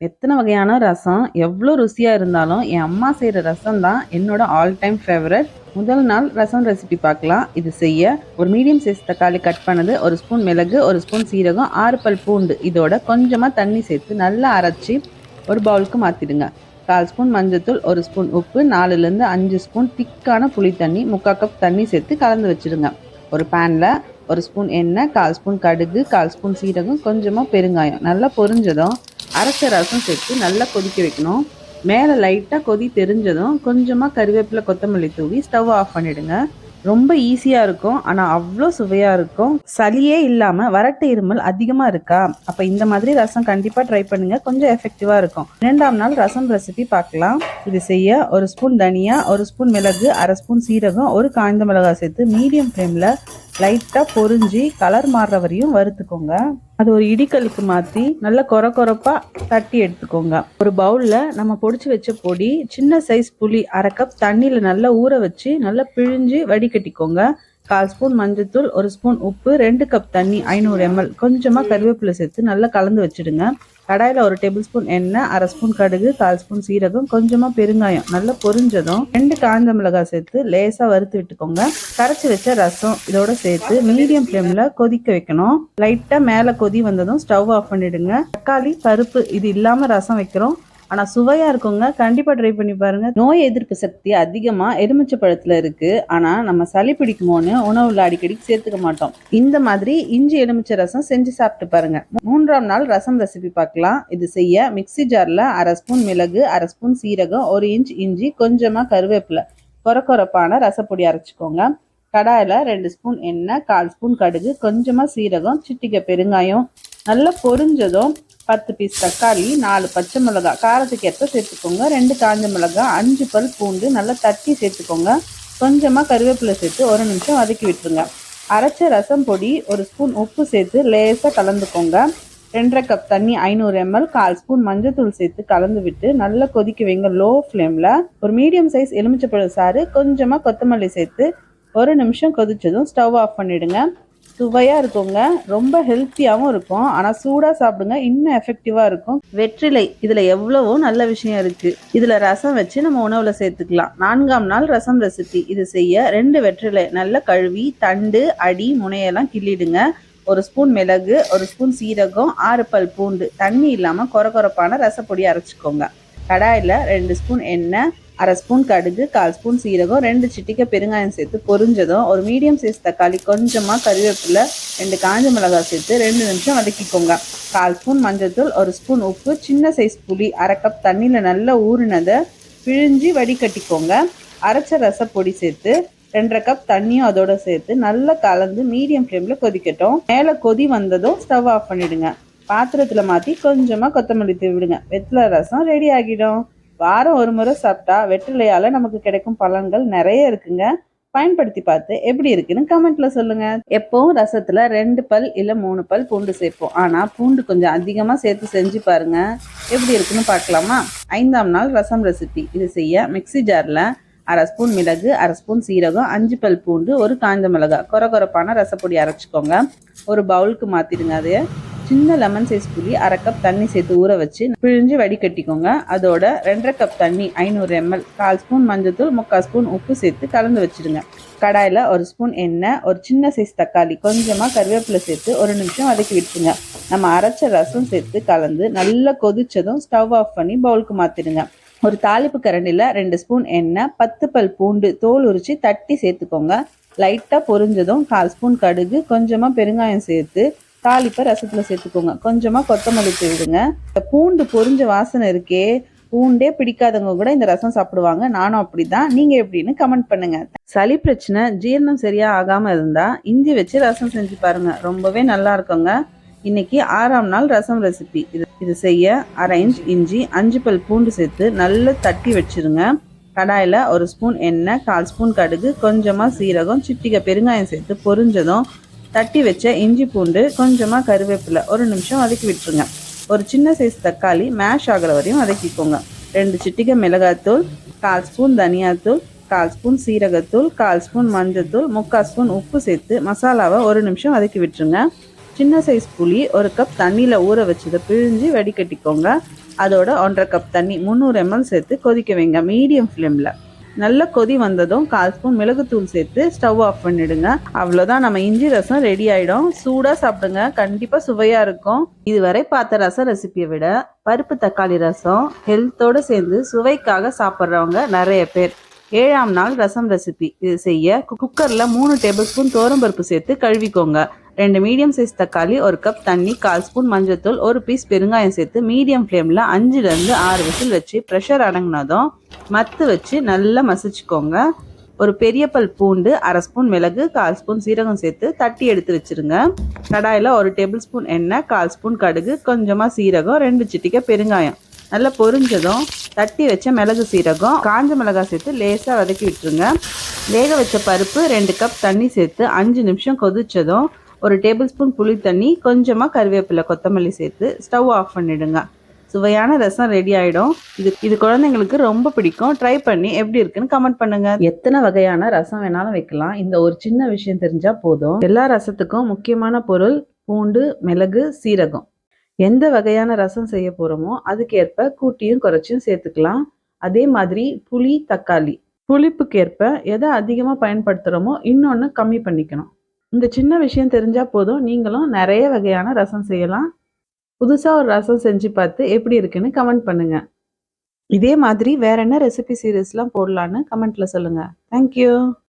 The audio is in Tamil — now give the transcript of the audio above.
எத்தனை வகையான ரசம் எவ்வளோ ருசியாக இருந்தாலும் என் அம்மா செய்கிற ரசம் தான் என்னோட ஆல் டைம் ஃபேவரட் முதல் நாள் ரசம் ரெசிபி பார்க்கலாம். இது செய்ய ஒரு மீடியம் சைஸ் தக்காளி கட் பண்ணது ஒரு ஸ்பூன் மிளகு ஒரு ஸ்பூன் சீரகம் ஆறு பல் பூண்டு. இதோட கொஞ்சமாக தண்ணி சேர்த்து நல்லா அரைச்சி ஒரு பவுலுக்கு மாற்றிடுங்க கால் ஸ்பூன் மஞ்சத்தூள் ஒரு ஸ்பூன் உப்பு நாலுலேருந்து அஞ்சு ஸ்பூன் திக்கான புளி தண்ணி முக்கால் கப் தண்ணி சேர்த்து கலந்து வச்சுடுங்க ஒரு பேனில் ஒரு ஸ்பூன் எண்ணெய் கால் ஸ்பூன் கடுகு கால் ஸ்பூன் சீரகம் கொஞ்சமாக பெருங்காயம். நல்லா பொரிஞ்சதும் அரைச்ச ரசம் சேர்த்து நல்லா கொதிக்க வைக்கணும். மேலே லைட்டாக கொதி தெரிஞ்சதும் கொஞ்சமாக கருவேப்பிலை கொத்தமல்லி தூவி ஸ்டவ் ஆஃப் பண்ணிவிடுங்க ரொம்ப ஈஸியாக இருக்கும். ஆனால் அவ்வளோ சுவையாக இருக்கும். சளியே இல்லாமல் வறட்டு இருமல் அதிகமாக இருக்கா? அப்போ இந்த மாதிரி ரசம் கண்டிப்பாக ட்ரை பண்ணுங்கள் கொஞ்சம் எஃபெக்டிவாக இருக்கும். இரண்டாம் நாள் ரசம் ரெசிபி பார்க்கலாம். இது செய்ய ஒரு ஸ்பூன் தனியா ஒரு ஸ்பூன் மிளகு அரை ஸ்பூன் சீரகம் ஒரு காய்ந்த மிளகாய் சேர்த்து மீடியம் ஃப்ளேமில் லைட்டாக பொறிஞ்சி கலர் மாறுற வரையும் வறுத்துக்கோங்க. அது ஒரு இடிக்கலுக்கு மாற்றி நல்லா கொர கொரப்பாக தட்டி எடுத்துக்கோங்க. ஒரு பவுலில் நம்ம பொடிச்சு வச்ச பொடி சின்ன சைஸ் புளி அரை கப் தண்ணியில் நல்லா ஊற வச்சு நல்லா பிழிஞ்சு வடிகட்டிக்கோங்க. கால் ஸ்பூன் மஞ்சத்தூள் ஒரு ஸ்பூன் உப்பு ரெண்டு கப் தண்ணி ஐநூறு எம்எல் கொஞ்சமாக கருவேப்பிலை சேர்த்து நல்லா கலந்து வச்சுடுங்க. கடாயில் ஒரு டேபிள் ஸ்பூன் எண்ணெய் அரை ஸ்பூன் கடுகு கால் ஸ்பூன் சீரகம் கொஞ்சமாக பெருங்காயம். நல்லா பொரிஞ்சதும் ரெண்டு காய்ந்த மிளகாய் சேர்த்து லேசாக வறுத்து விட்டுக்கோங்க. கரைச்சி வச்ச ரசம் இதோட சேர்த்து மீடியம் ஃப்ளேமில் கொதிக்க வைக்கணும். லைட்டாக மேலே கொதி வந்ததும் ஸ்டவ் ஆஃப் பண்ணிடுங்க. தக்காளி பருப்பு இது இல்லாமல் ரசம் வைக்கிறோம். ஆனால் சுவையாக இருக்குங்க கண்டிப்பாக ட்ரை பண்ணி பாருங்கள் நோய் எதிர்ப்பு சக்தி அதிகமாக எலுமிச்சை பழத்தில் இருக்குது ஆனால் நம்ம சளி பிடிக்குமோன்னு உணவில் அடிக்கடி சேர்த்துக்க மாட்டோம். இந்த மாதிரி இஞ்சி எலுமிச்சை ரசம் செஞ்சு சாப்பிட்டு பாருங்கள் மூன்றாம் நாள் ரசம் ரெசிபி பார்க்கலாம். இது செய்ய மிக்சி ஜாரில் அரை ஸ்பூன் மிளகு அரை ஸ்பூன் சீரகம் ஒரு இன்ச் இஞ்சி கொஞ்சமாக கருவேப்பிலை கொர கொரப்பான ரசப்பொடி அரைச்சிக்கோங்க. கடாயில் ரெண்டு ஸ்பூன் எண்ணெய் கால் ஸ்பூன் கடுகு கொஞ்சமாக சீரகம் சிட்டிக்க பெருங்காயம். நல்லா பொரிஞ்சதும் பத்து பீஸ் தக்காளி நாலு பச்சை மிளகாய் காரத்துக்கு ஏற்ப சேர்த்துக்கோங்க. ரெண்டு காஞ்ச மிளகாய் அஞ்சு பல் பூண்டு நல்லா தட்டி சேர்த்துக்கோங்க. கொஞ்சமாக கருவேப்பிலை சேர்த்து ஒரு நிமிஷம் வதக்கி விட்டுருங்க. அரைச்ச ரசம் பொடி ஒரு ஸ்பூன் உப்பு சேர்த்து லேசாக கலந்துக்கோங்க. ரெண்டரை கப் தண்ணி ஐநூறு எம்எல் கால் ஸ்பூன் மஞ்சத்தூள் சேர்த்து கலந்து விட்டு நல்லா கொதிக்க வைங்க லோ. ஃப்ளேமில் ஒரு மீடியம் சைஸ் எலுமிச்சப்பழம் சாறு கொஞ்சமாக கொத்தமல்லி சேர்த்து ஒரு நிமிஷம் கொதிச்சதும் ஸ்டவ் ஆஃப் பண்ணிவிடுங்க சுவையாக இருக்குங்க. ரொம்ப ஹெல்த்தியாகவும் இருக்கும். ஆனால் சூடாக சாப்பிடுங்க. இன்னும் எஃபெக்டிவாக இருக்கும். வெற்றிலை. இதில் எவ்வளவோ நல்ல விஷயம் இருக்குது இதில் ரசம் வச்சு நம்ம உணவில் சேர்த்துக்கலாம். நான்காம் நாள் ரசம் ரெசிபி இது செய்ய ரெண்டு வெற்றிலை. நல்லா கழுவி தண்டு அடி முனையெல்லாம் கிள்ளிடுங்க. ஒரு ஸ்பூன் மிளகு ஒரு ஸ்பூன் சீரகம் ஆறு பல் பூண்டு. தண்ணி இல்லாமல் கொர கொரப்பான ரசப்பொடி அரைச்சிக்கோங்க. கடாயில் ரெண்டு ஸ்பூன் எண்ணெய் அரை ஸ்பூன் கடுகு கால் ஸ்பூன் சீரகம் ரெண்டு சிட்டிக்கை பெருங்காயம் சேர்த்து பொரிஞ்சதும் ஒரு மீடியம் சைஸ் தக்காளி கொஞ்சமாக கருவேப்பிலை ரெண்டு காஞ்ச மிளகாய் சேர்த்து ரெண்டு நிமிஷம் வதக்கிக்கோங்க. கால் ஸ்பூன் மஞ்சள்தூள் ஒரு ஸ்பூன் உப்பு சின்ன சைஸ் புளி அரை கப் தண்ணியில் நல்லா ஊறினதை பிழிஞ்சி வடிகட்டிக்கோங்க. அரைச்ச ரசப்பொடி சேர்த்து ரெண்டரை கப் தண்ணியும் அதோட சேர்த்து நல்லா கலந்து மீடியம் ஃப்ளேமில் கொதிக்கட்டும். மேலே கொதி வந்ததும் ஸ்டவ் ஆஃப் பண்ணிவிடுங்க பாத்திரத்தில் மாற்றி கொஞ்சமாக கொத்தமல்லி தூவிடுங்க வெத்தலை ரசம் ரெடி ஆகிடும். வாரம் ஒரு முறை சாப்பிட்டா வெற்றிலையால் நமக்கு கிடைக்கும் பலன்கள் நிறைய இருக்குங்க. பயன்படுத்தி பார்த்து எப்படி இருக்குன்னு கமெண்ட்ல சொல்லுங்க. எப்பவும் ரசத்துல ரெண்டு பல் இல்ல மூணு பல் பூண்டு சேர்ப்போம். ஆனா பூண்டு கொஞ்சம் அதிகமா சேர்த்து செஞ்சு பாருங்க. எப்படி இருக்குன்னு பார்க்கலாமா? ஐந்தாம் நாள் ரசம் ரெசிபி இது செய்ய மிக்சி ஜார்ல அரை ஸ்பூன் மிளகு அரை ஸ்பூன் சீரகம் அஞ்சு பல் பூண்டு ஒரு காஞ்ச மிளகாய். கொர கொரப்பான ரசப்பொடி அரைச்சிக்கோங்க. ஒரு பவுலுக்கு மாத்திடுங்க அது சின்ன லெமன் சைஸ் புளி அரை கப் தண்ணி சேர்த்து ஊற வச்சு பிழிஞ்சு வடிகட்டிக்கோங்க. அதோட ரெண்டரை கப் தண்ணி ஐநூறு எம்எல் கால் ஸ்பூன் மஞ்சத்தூள் முக்கால் ஸ்பூன் உப்பு சேர்த்து கலந்து வச்சிடுங்க. கடாயில் ஒரு ஸ்பூன் எண்ணெய் ஒரு சின்ன சைஸ் தக்காளி கொஞ்சமாக கருவேப்பிலை சேர்த்து ஒரு நிமிஷம் வதக்கி விட்டுருங்க. நம்ம அரைச்ச ரசம் சேர்த்து கலந்து நல்லா கொதிச்சதும் ஸ்டவ் ஆஃப் பண்ணி பவுலுக்கு மாற்றிடுங்க ஒரு தாளிப்பு கரண்டியில் ரெண்டு ஸ்பூன் எண்ணெய் பத்து பல் பூண்டு தோல் உரித்து தட்டி சேர்த்துக்கோங்க. லைட்டாக பொரிஞ்சதும் கால் ஸ்பூன் கடுகு கொஞ்சமாக பெருங்காயம் சேர்த்து தாளிப்பை ரசத்தில் சேர்த்துக்கோங்க. கொஞ்சமாக கொத்தமல்லி தூவிடுங்க. இந்த பூண்டு பொரிஞ்ச வாசனை இருக்கே பூண்டே பிடிக்காதவங்க கூட இந்த ரசம் சாப்பிடுவாங்க. நானும் அப்படி தான் நீங்கள் எப்படின்னு கமெண்ட் பண்ணுங்க. சளி பிரச்சனை ஜீரணம் சரியாக ஆகாமல் இருந்தால் இஞ்சி வச்சு ரசம் செஞ்சு பாருங்க. ரொம்பவே நல்லா இருக்குங்க. இன்னைக்கு ஆறாம் நாள் ரசம் ரெசிபி. இது இது செய்ய அரை இன்ச் இஞ்சி அஞ்சு பல் பூண்டு சேர்த்து நல்லா தட்டி வச்சிருங்க. கடாயில் ஒரு ஸ்பூன் எண்ணெய் கால் ஸ்பூன் கடுகு கொஞ்சமாக சீரகம் சிட்டிகை பெருங்காயம் சேர்த்து பொரிஞ்சதும் தட்டி வச்ச இஞ்சி பூண்டு கொஞ்சமாக கருவேப்பிலை ஒரு நிமிஷம் வதக்கி விட்டுருங்க. ஒரு சின்ன சைஸ் தக்காளி மேஷ் ஆகிற வரையும் வதக்கிக்கோங்க. ரெண்டு சிட்டிகை மிளகாத்தூள் கால் ஸ்பூன் தனியாத்தூள் கால் ஸ்பூன் சீரகத்தூள் கால் ஸ்பூன் மஞ்சத்தூள் முக்கால் ஸ்பூன் உப்பு சேர்த்து மசாலாவை ஒரு நிமிஷம் வதக்கி விட்டுருங்க. சின்ன சைஸ் புளி ஒரு கப் தண்ணியில் ஊற வச்சதை பிழிஞ்சு வடிகட்டிக்கோங்க. அதோட ஒன்றரை கப் தண்ணி முந்நூறு எம்எல் சேர்த்து கொதிக்க வைங்க. மீடியம் ஃப்ளேமில் நல்ல கொதி வந்ததும் கால் ஸ்பூன் மிளகுத்தூள் சேர்த்து ஸ்டவ் ஆஃப் பண்ணிடுங்க. அவ்வளோதான் நம்ம இஞ்சி ரசம் ரெடி ஆகிடும் சூடாக சாப்பிடுங்க. கண்டிப்பாக சுவையாக இருக்கும். இதுவரை பார்த்த ரசம் ரெசிபியை விட பருப்பு தக்காளி ரசம் ஹெல்த்தோடு சேர்ந்து சுவைக்காக சாப்பிட்றவங்க நிறைய பேர். ஏழாம் நாள் ரசம் ரெசிபி இது செய்ய குக்கரில் மூணு டேபிள் ஸ்பூன் தோரம்பருப்பு சேர்த்து கழுவிக்கோங்க. ரெண்டு மீடியம் சைஸ் தக்காளி ஒரு கப் தண்ணி கால் ஸ்பூன் மஞ்சத்தூள் ஒரு பீஸ் பெருங்காயம் சேர்த்து மீடியம் ஃப்ளேமில் அஞ்சுலேருந்து ஆறு விசில் வச்சு ப்ரெஷர் அடங்கினதும் மத்து வச்சு நல்லா மசிச்சுக்கோங்க. ஒரு பெரிய பல் பூண்டு அரை ஸ்பூன் மிளகு கால் ஸ்பூன் சீரகம் சேர்த்து தட்டி எடுத்து வச்சுருங்க. கடாயில் ஒரு டேபிள் ஸ்பூன் எண்ணெய் கால் ஸ்பூன் கடுகு கொஞ்சமாக சீரகம் ரெண்டு சிட்டிக்க பெருங்காயம். நல்லா பொரிஞ்சதும் தட்டி வச்ச மிளகு சீரகம் காஞ்ச மிளகாய் சேர்த்து லேசாக வதக்கி விட்டுருங்க. வேக வச்ச பருப்பு ரெண்டு கப் தண்ணி சேர்த்து அஞ்சு நிமிஷம் கொதிச்சதும் ஒரு டேபிள் ஸ்பூன் புளி தண்ணி கொஞ்சமாக கருவேப்பிலை கொத்தமல்லி சேர்த்து ஸ்டவ் ஆஃப் பண்ணிடுங்க. சுவையான ரசம் ரெடி ஆகிடும் இது இது குழந்தைங்களுக்கு ரொம்ப பிடிக்கும். ட்ரை பண்ணி எப்படி இருக்குன்னு கமெண்ட் பண்ணுங்க. எத்தனை வகையான ரசம் வேணாலும் வைக்கலாம். இந்த ஒரு சின்ன விஷயம் தெரிஞ்சால் போதும். எல்லா ரசத்துக்கும் முக்கியமான பொருள் பூண்டு மிளகு சீரகம். எந்த வகையான ரசம் செய்ய போகிறோமோ அதுக்கேற்ப கூட்டியும் குறைச்சியும் சேர்த்துக்கலாம். அதே மாதிரி புளி தக்காளி. புளிப்புக்கேற்ப எதை அதிகமாக பயன்படுத்துகிறோமோ இன்னொன்று கம்மி பண்ணிக்கணும். இந்த சின்ன விஷயம் தெரிஞ்சால் போதும். நீங்களும் நிறைய வகையான ரசம் செய்யலாம். புதுசாக ஒரு ரசம் செஞ்சு பார்த்து எப்படி இருக்குன்னு கமெண்ட் பண்ணுங்கள் இதே மாதிரி வேற என்ன ரெசிபி சீரீஸ்லாம் போடலான்னு கமெண்ட்டில் சொல்லுங்கள் தேங்க்யூ